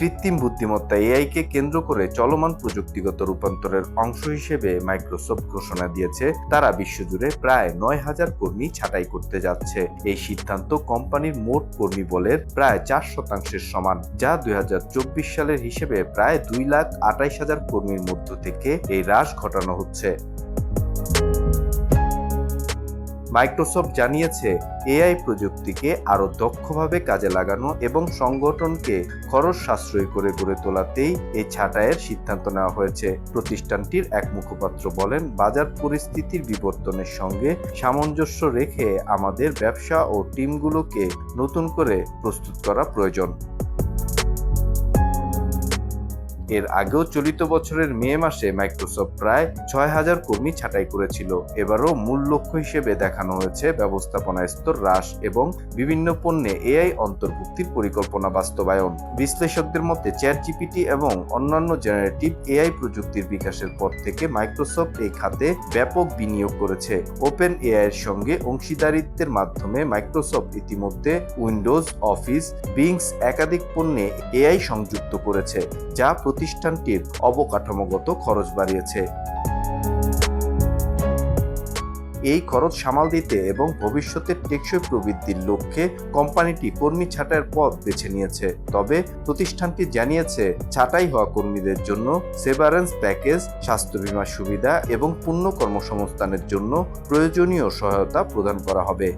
কৃত্রিম বুদ্ধিমত্তা এআইকে কেন্দ্র করে চলমান প্রযুক্তিগত রূপান্তরের অংশ হিসেবে মাইক্রোসফট ঘোষণা দিয়েছে। তারা বিশ্বজুড়ে প্রায় নয় হাজার কর্মী ছাঁটাই করতে যাচ্ছে। এই সিদ্ধান্ত কোম্পানির মোট কর্মী বলের প্রায় চার শতাংশের সমান, যা দু হাজার চব্বিশ সালের হিসেবে প্রায় দুই লাখ আটাইশ হাজার কর্মীর মধ্য থেকে এই হ্রাস ঘটানো হচ্ছে। মাইক্রোসফট জানিয়েছে, এআই প্রযুক্তিকে আরও দক্ষভাবে কাজে লাগানো এবং সংগঠনকে খরচ সাশ্রয়ী করে গড়ে তোলাতেই এই ছাঁটাইয়ের সিদ্ধান্ত নেওয়া হয়েছে। প্রতিষ্ঠানটির এক মুখপাত্র বলেন, বাজার পরিস্থিতির বিবর্তনের সঙ্গে সামঞ্জস্য রেখে আমাদের ব্যবসা ও টিমগুলোকে নতুন করে প্রস্তুত করা প্রয়োজন। এর আগেও চলিত বছরের মে মাসে মাইক্রোসফট প্রায় ছয় হাজার কর্মী ছাঁটাই করেছিল। এবারও মূল লক্ষ্য হিসেবে দেখানো হয়েছে ব্যবস্থাপনা স্তর হ্রাস এবং বিভিন্ন পণ্যে এআই অন্তর্ভুক্তির পরিকল্পনা বাস্তবায়ন। বিশ্লেষকদের মধ্যে চ্যাট জিপিটি এবং অন্যান্য জেনারেটিভ এআই প্রযুক্তির বিকাশের পর থেকে মাইক্রোসফট এই খাতে ব্যাপক বিনিয়োগ করেছে। ওপেন এআই এর সঙ্গে অংশীদারিত্বের মাধ্যমে মাইক্রোসফট ইতিমধ্যে উইন্ডোজ অফিস বিংস একাধিক পণ্যে এআই সংযুক্ত করেছে, যা প্রতিষ্ঠানটির অবকাঠামোগত খরচ বাড়িয়েছে। এই খরচ সামাল দিতে এবং ভবিষ্যতের টেকসই প্রবৃদ্ধির লক্ষ্যে কোম্পানিটি কর্মী ছাঁটাইয়ের পথ বেছে নিয়েছে। তবে প্রতিষ্ঠানটি জানিয়েছে, ছাঁটাই হওয়া কর্মীদের জন্য সেভারেন্স প্যাকেজ, স্বাস্থ্য বীমা সুবিধা এবং পূর্ণ কর্মসংস্থানের জন্য প্রয়োজনীয় সহায়তা প্রদান করা হবে।